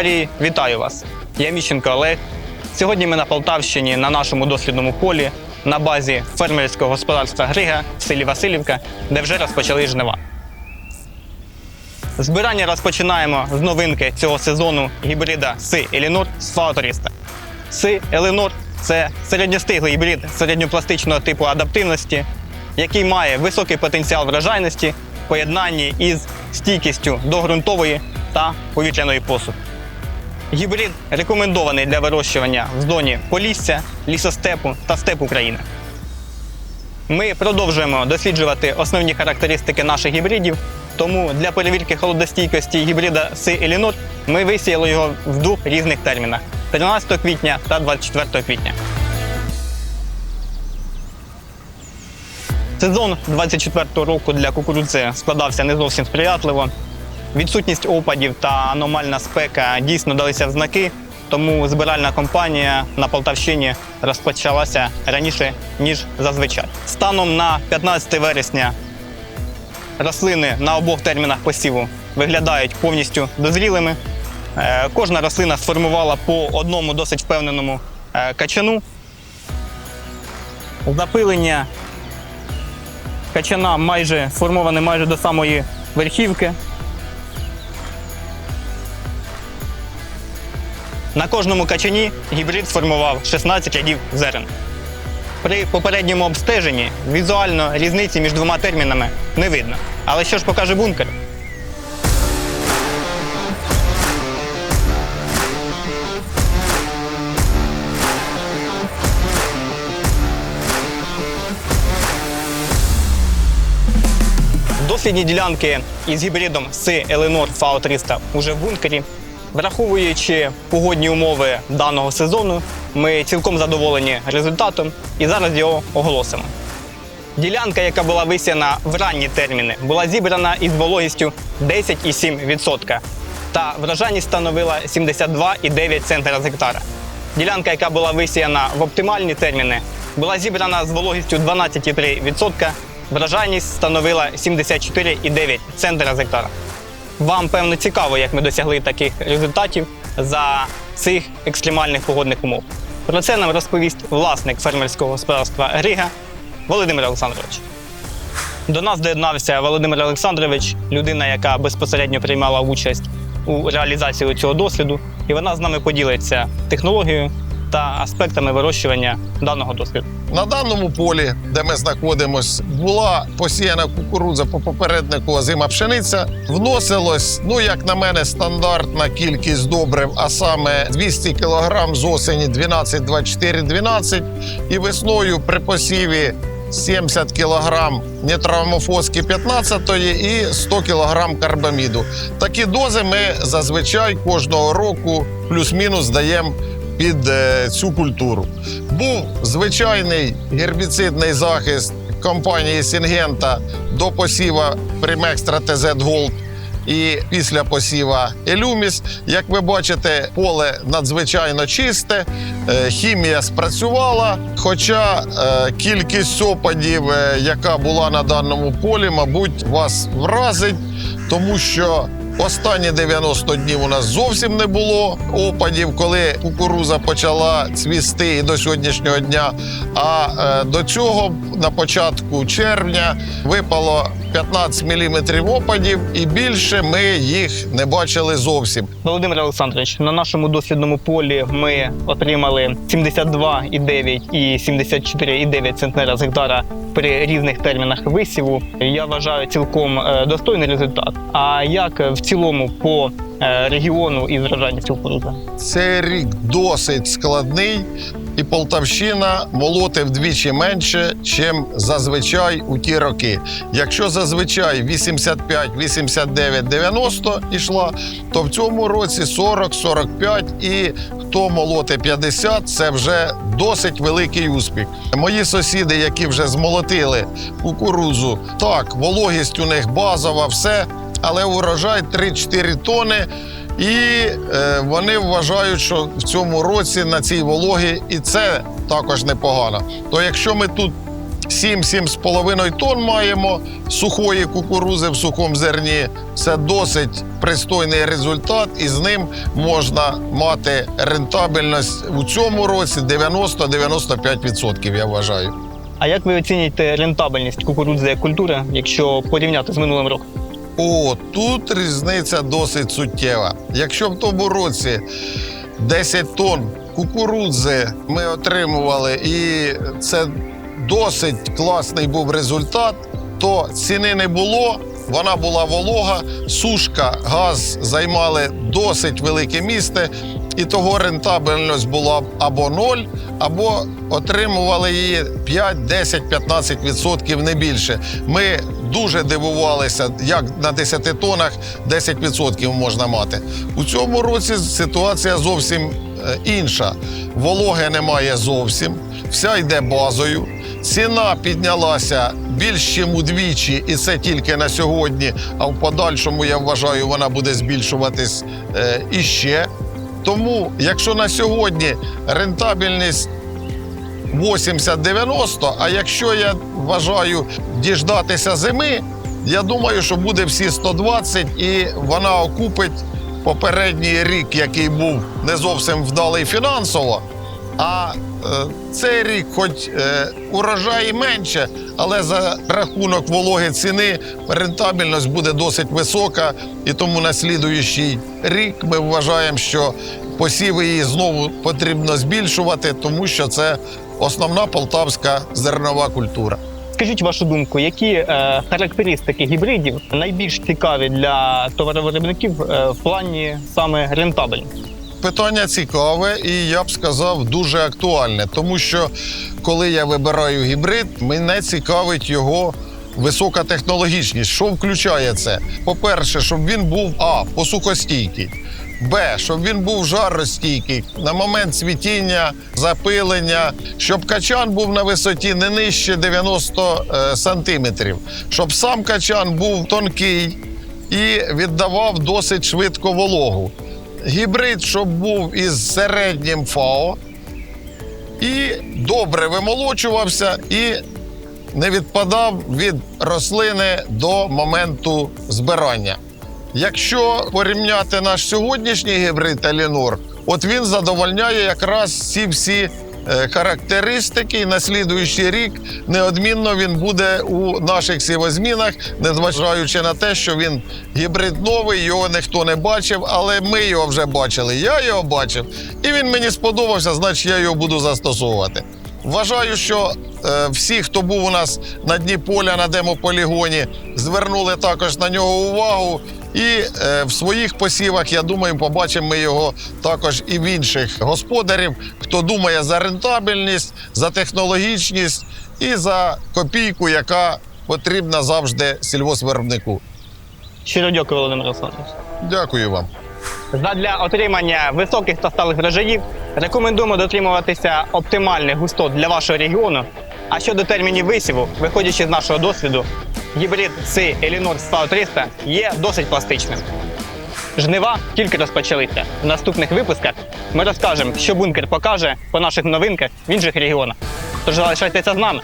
Аграрії, вітаю вас! Я Міщенко Олег. Сьогодні ми на Полтавщині на нашому дослідному полі на базі фермерського господарства Грига в селі Васильівка, де вже розпочали жнива. Збирання розпочинаємо з новинки цього сезону гібрида Си Елінор з Фауторіста. Си Елінор це середньостиглий гібрид середньопластичного типу адаптивності, який має високий потенціал врожайності в поєднанні із стійкістю до ґрунтової та повітряної посухи. Гібрид рекомендований для вирощування в зоні полісся, лісостепу та степ України. Ми продовжуємо досліджувати основні характеристики наших гібридів, тому для перевірки холодостійкості гібрида Си Елінор ми висіяли його в двох різних термінах 13 квітня та 24 квітня. Сезон 24-го року для кукурудзи складався не зовсім сприятливо. Відсутність опадів та аномальна спека дійсно далися в знаки, тому збиральна кампанія на Полтавщині розпочалася раніше, ніж зазвичай. Станом на 15 вересня рослини на обох термінах посіву виглядають повністю дозрілими. Е, Кожна рослина сформувала по одному досить впевненому е, качану. Запилення качана майже сформоване майже до самої верхівки. На кожному качані гібрид сформував 16 рядів зерен. При попередньому обстеженні візуально різниці між двома термінами не видно. Але що ж покаже бункер? Дослідні ділянки із гібридом Си Еленор FAO 300 уже в бункері. Враховуючи погодні умови даного сезону, ми цілком задоволені результатом і зараз його оголосимо. Ділянка, яка була висіяна в ранні терміни, була зібрана із вологістю 10,7% та врожайність становила 72,9 центра з гектара. Ділянка, яка була висіяна в оптимальні терміни, була зібрана з вологістю 12,3%, врожайність становила 74,9 центра з гектара. Вам, певно, цікаво, як ми досягли таких результатів за цих екстремальних погодних умов. Про це нам розповість власник фермерського господарства Грига Володимир Олександрович. До нас доєднався Володимир Олександрович, людина, яка безпосередньо приймала участь у реалізації цього досліду, і вона з нами поділиться технологією та аспектами вирощування даного досліду. На даному полі, де ми знаходимося, була посіяна кукурудза по попереднику озима пшениця. Вносилось, ну як на мене, стандартна кількість добрив, а саме 200 кг з осені 12, 24, 12. І весною при посіві 70 кг нітрамофоски 15 і 100 кг карбаміду. Такі дози ми зазвичай кожного року плюс-мінус даємо під е, цю культуру. Був звичайний гербіцидний захист компанії Сінгента до посіва Примекстра ТЗ Gold і після посіва Елюміс. Як ви бачите, поле надзвичайно чисте, е, хімія спрацювала. Хоча е, кількість опадів, яка була на даному полі, мабуть, вас вразить, тому що Останні 90 днів у нас зовсім не було опадів, коли кукуруза почала цвісти і до сьогоднішнього дня. А е, до цього на початку червня випало 15 мм опадів, і більше ми їх не бачили зовсім. Володимир Олександрович, на нашому дослідному полі ми отримали 72,9 і 74,9 центнера з гектара при різних термінах висіву. Я вважаю цілком е, достойний результат. А як в цілому по регіону із врожайністю кукурудзи? Цей рік досить складний, і Полтавщина молоти вдвічі менше, чим зазвичай у ті роки. Якщо зазвичай 85, 89, 90 ішла, то в цьому році 40, 45 і хто молоти 50, це вже досить великий успіх. Мої сусіди, які вже змолотили кукурузу, так, вологість у них базова, все, але урожай 3-4 тони. І е, вони вважають, що в цьому році на цій вологі і це також непогано. То якщо ми тут 7-7,5 тонн маємо сухої кукурузи в сухому зерні. Це досить пристойний результат, і з ним можна мати рентабельність у цьому році 90-95%, я вважаю. А як ви оцінюєте рентабельність кукурудзи культури, якщо порівняти з минулим роком? О, тут різниця досить суттєва. Якщо в тому році 10 тонн кукурудзи ми отримували, і це досить класний був результат, то ціни не було. Вона була волога, сушка, газ займали досить велике місце, і того рентабельність була або ноль, або отримували її 5, 10, 15 відсотків не більше. Ми дуже дивувалися, як на 10 тонах 10 відсотків можна мати. У цьому році ситуація зовсім е, інша. Вологи немає зовсім, вся йде базою. Ціна піднялася більш ніж удвічі, і це тільки на сьогодні. А в подальшому я вважаю, вона буде збільшуватись е, іще. Тому, якщо на сьогодні рентабельність 80-90, а якщо я вважаю діждатися зими, я думаю, що буде всі 120 і вона окупить попередній рік, який був не зовсім вдалий фінансово. А цей рік, хоч е, урожаї менше, але за рахунок вологи ціни рентабельність буде досить висока. І тому на слідуючий рік ми вважаємо, що посіви її знову потрібно збільшувати, тому що це основна полтавська зернова культура. Скажіть вашу думку, які е, характеристики гібридів найбільш цікаві для товаровиробників е, в плані саме рентабельності? Питання цікаве і я б сказав дуже актуальне, тому що коли я вибираю гібрид, мене цікавить його висока технологічність. Що включає це? По-перше, щоб він був а посухостійкий. Б, щоб він був жаростійкий на момент цвітіння, запилення, щоб качан був на висоті не нижче 90 е, сантиметрів, щоб сам качан був тонкий і віддавав досить швидко вологу. Гібрид, щоб був із середнім ФАО і добре вимолочувався і не відпадав від рослини до моменту збирання. Якщо порівняти наш сьогоднішній гібрид Елінор, от він задовольняє якраз ці всі характеристики, і на слідуючий рік неодмінно він буде у наших сівозмінах, незважаючи на те, що він гібрид новий, його ніхто не бачив, але ми його вже бачили. Я його бачив, і він мені сподобався, значить я його буду застосовувати. Вважаю, що е, всі, хто був у нас на дні поля на демополігоні, звернули також на нього увагу. І е, в своїх посівах, я думаю, побачимо ми його також і в інших господарів, хто думає за рентабельність, за технологічність і за копійку, яка потрібна завжди сільгоспвиробнику. Щиро дякую, Володимир Олександрович. Дякую вам. Задля отримання високих та сталих врожаїв рекомендуємо дотримуватися оптимальних густот для вашого регіону. А щодо термінів висіву, виходячи з нашого досвіду, гібрид цей Елінор Спау 300 є досить пластичним. Жнива тільки розпочалися. В наступних випусках ми розкажемо, що бункер покаже по наших новинках в інших регіонах. Тож залишайтеся з нами.